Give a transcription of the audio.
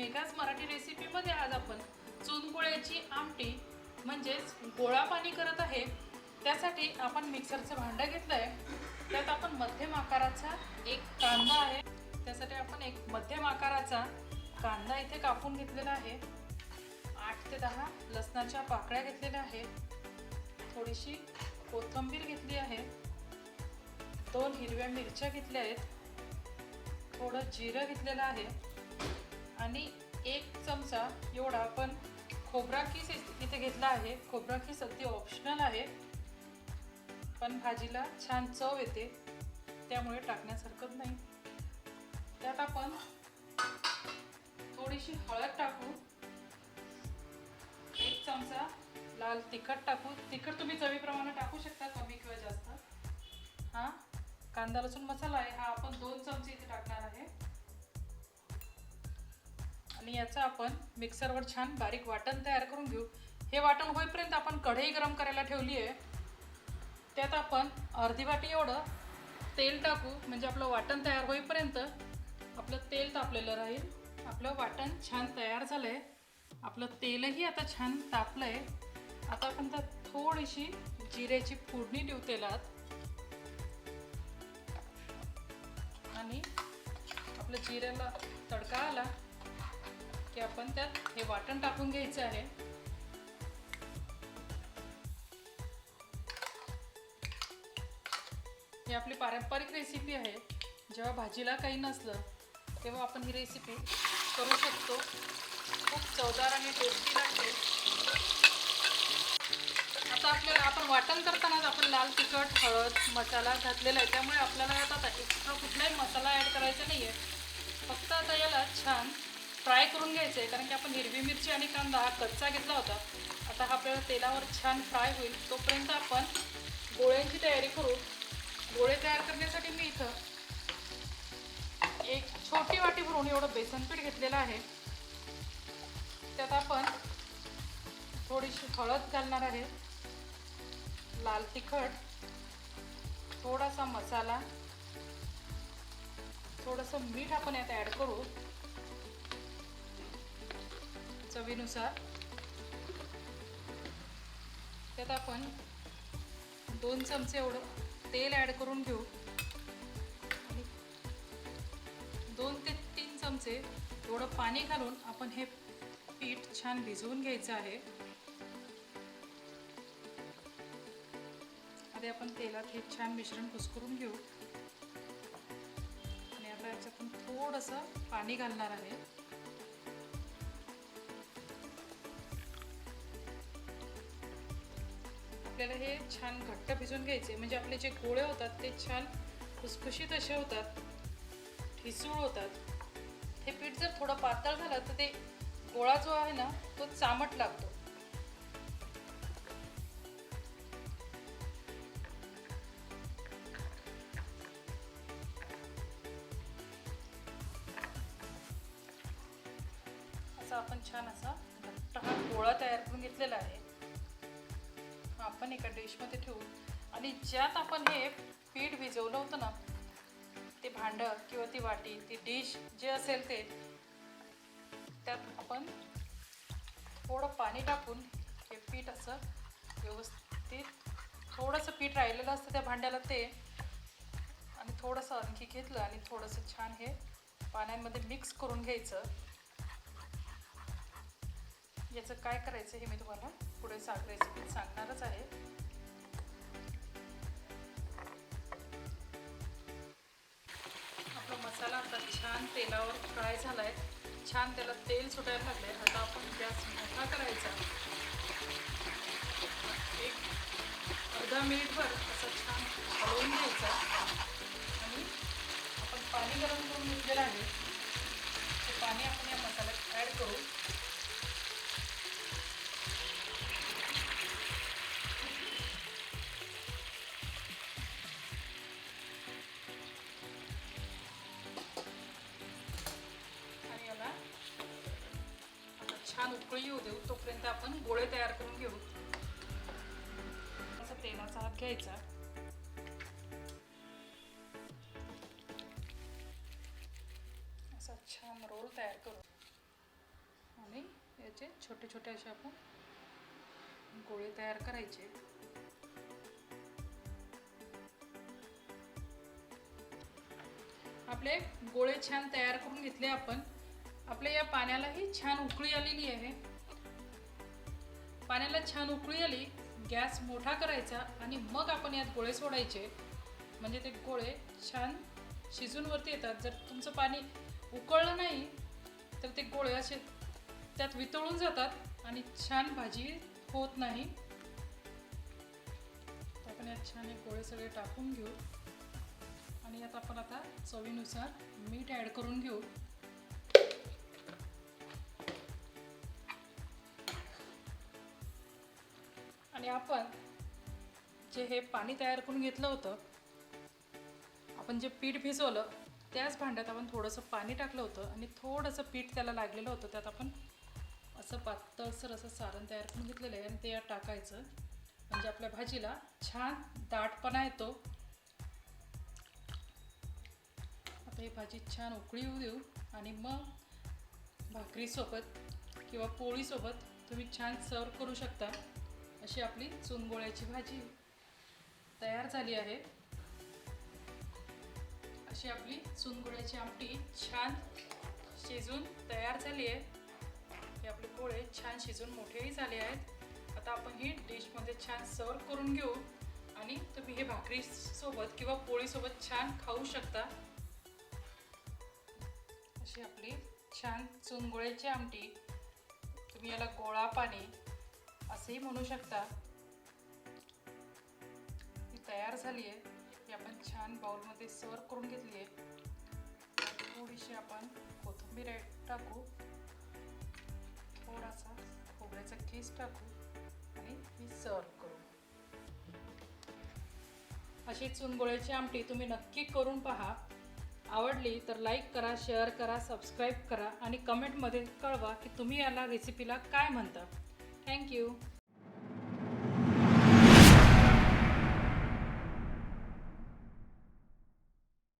मेघाच मराठी रेसिपीमध्ये आज आपण चुनगोळ्याची आमटी म्हणजेच गोळा पाणी करत आहे. त्यासाठी आपण मिक्सरचं भांडं घेतलं आहे त्यात आपण मध्यम आकाराचा एक कांदा आहे. त्यासाठी आपण एक मध्यम आकाराचा कांदा इथे कापून घेतलेला आहे. आठ ते दहा लसणाच्या पाकळ्या घेतलेल्या आहेत. थोडीशी कोथिंबीर घेतली आहे. दोन हिरव्या मिरच्या घेतल्या आहेत. थोडं जिरं घेतलेलं आहे. आणि एक चमचा एवढा आपण खोबरा किस इथे घेतला आहे. खोबरा किस अगदी ऑप्शनल आहे. पण भाजीला छान चव येते. त्यामुळे टाकण्यास हरकत नाही. त्यात आपण थोडीशी हळद टाकू. एक चमचा लाल तिखट टाकू. तिखट तुम्ही चवीप्रमाणे टाकू शकता कमी किंवा जास्त. हा? कांदा लसूण मसाला आहे. हा आपण दोन चमचे इथे टाकणार आहे. आणि याचं आपण मिक्सरवर छान बारीक वाटण तयार करून घेऊ. हे वाटण होईपर्यंत आपण कढई गरम करायला ठेवली आहे. त्यात आपण अर्धी वाटी एवढं तेल टाकू. म्हणजे आपलं वाटण तयार होईपर्यंत आपलं तेल तापलेलं राहील. आपलं वाटण छान तयार झालं आहे आपलं तेलही आता छान तापलं आहे आता आपण त्यात थोडीशी जिऱ्याची फोडणी देऊ तेलात. आणि आपलं जिऱ्याला तडका आला की आपण त्यात हे वाटण टाकून घ्यायचं आहे. ही आपली पारंपरिक रेसिपी आहे. जेव्हा भाजीला काही नसलं तेव्हा आपण ही रेसिपी करू शकतो. खूप चवदार आणि टेस्टी लागते. आता आपल्याला आपण वाटण करतानाच आपण लाल तिखट हळद मसाला घातलेला आहे. त्यामुळे आपल्याला आता एक्स्ट्रा कुठलाही मसाला ॲड करायचा नाही आहे फक्त आता याला छान फ्राय करून घ्यायचं आहे कारण की आपण हिरवी मिरची आणि कांदा हा कच्चा घेतला होता. आता हा आपल्याला तेलावर छान फ्राय होईल. तोपर्यंत आपण गोळ्यांची तयारी करू. गोळे तयार करण्यासाठी मी इथं एक छोटी वाटी भरून एवढं बेसन पीठ घेतलेलं आहे. त्यात आपण थोडीशी हळद घालणार आहे. लाल तिखट थोडासा मसाला थोडंसं मीठ आपण यात ॲड करू. चवीनुसार. त्यात आपण दोन चमचे एवढं तेल ॲड करून घेऊ. आणि दोन ते तीन चमचे एवढं पाणी घालून आपण हे पीठ छान भिजवून घ्यायचं आहे. आधी आपण तेलात हे छान मिश्रण कुस्करून घेऊ. आणि आता याच्यातून थोडंसं पाणी घालणार आहे. आपल्याला हे छान घट्ट भिजून घ्यायचे. म्हणजे आपले जे गोळे होतात ते छान खुसखुशीत असे होतात. ठिसूळ होतात. हे पीठ जर थोडं पातळ झालं तर ते गोळा जो आहे ना तो चामट लागतो. असा आपण छान असा घट्ट हा गोळा तयार करून घेतलेला आहे. आपण एका डिशमध्ये ठेवू. आणि ज्यात आपण हे पीठ भिजवलं होतं ना ते भांडं किंवा ती वाटी ती डिश जे असेल ते त्यात आपण थोडं पाणी टाकून हे पीठ असं व्यवस्थित थोडंसं पीठ राहिलेलं असतं त्या भांड्याला ते आणि थोडंसं आणखी घेतलं आणि थोडंसं छान हे पाण्यामध्ये मिक्स करून घ्यायचं. याचं काय करायचं हे मी तुम्हाला पुढे साग रेसिपी सांगणारच आहे. आपला मसाला आता छान तेलावर फ्राय झाला आहे छान त्याला तेल सुटायला लागलं आहे आता आपण गॅस मोठा करायचा. एक अर्धा मिनिटभर असं छान हलवून घ्यायचा. उकळी येऊ देऊ तोपर्यंत आपण गोळे तयार करून घेऊ. असा तेलाचा हात घ्यायचा. असा छान रोल तयार करू. आणि याचे छोटे छोटे असे आपण गोळे तयार करायचे. आपले गोळे छान तयार करून घेतले आपण. आपल्या या पाण्यालाही छान उकळी आलेली आहे. पाण्याला छान उकळी आली गॅस मोठा करायचा आणि मग आपण यात गोळे सोडायचे. म्हणजे ते गोळे छान शिजूनवरती येतात. जर तुमचं पाणी उकळलं नाही तर ते गोळे असे त्यात वितळून जातात आणि छान भाजी होत नाही. आपण यात छान हे गोळे सगळे टाकून घेऊ. आणि यात आपण आता चवीनुसार मीठ ॲड करून घेऊ. आणि आपण जे हे पाणी तयार करून घेतलं होतं आपण जे पीठ भिजवलं त्याच भांड्यात आपण थोडंसं पाणी टाकलं होतं आणि थोडंसं पीठ त्याला लागलेलं होतं. त्यात आपण असं पातळसर असं सारण तयार करून घेतलेलं आहे आणि ते यात टाकायचं. म्हणजे आपल्या भाजीला छान दाटपणा येतो. आता ही भाजी छान उकळी येऊ देऊ आणि मग भाकरीसोबत किंवा पोळीसोबत तुम्ही छान सर्व करू शकता. अशी आपली चुनगोळ्याची भाजी तयार झाली आहे. अशी आपली चुनगोळ्याची आमटी छान शिजून तयार झाली आहे. हे आपले गोळे छान शिजून मोठेही झाले आहेत. आता आपण ही डिशमध्ये छान सर्व करून घेऊ आणि तुम्ही हे भाकरीसोबत किंवा पोळीसोबत छान खाऊ शकता. अशी आपली छान चुनगोळ्याची आमटी. तुम्ही याला गोळा पाणी असेही म्हणू शकता ही तयार झाली आहे ही आपण छान बाउलमध्ये सर्व करून घेतली आहे थोडीशी आपण कोथिंबीर टाकू. थोडासा खोबऱ्याचा केस टाकू आणि ही सर्व करू. अशी चुनगोळ्याची आमटी तुम्ही नक्की करून पहा. आवडली तर लाईक करा शेअर करा सबस्क्राईब करा आणि कमेंटमध्ये कळवा की तुम्ही याला रेसिपीला काय म्हणता. Thank you.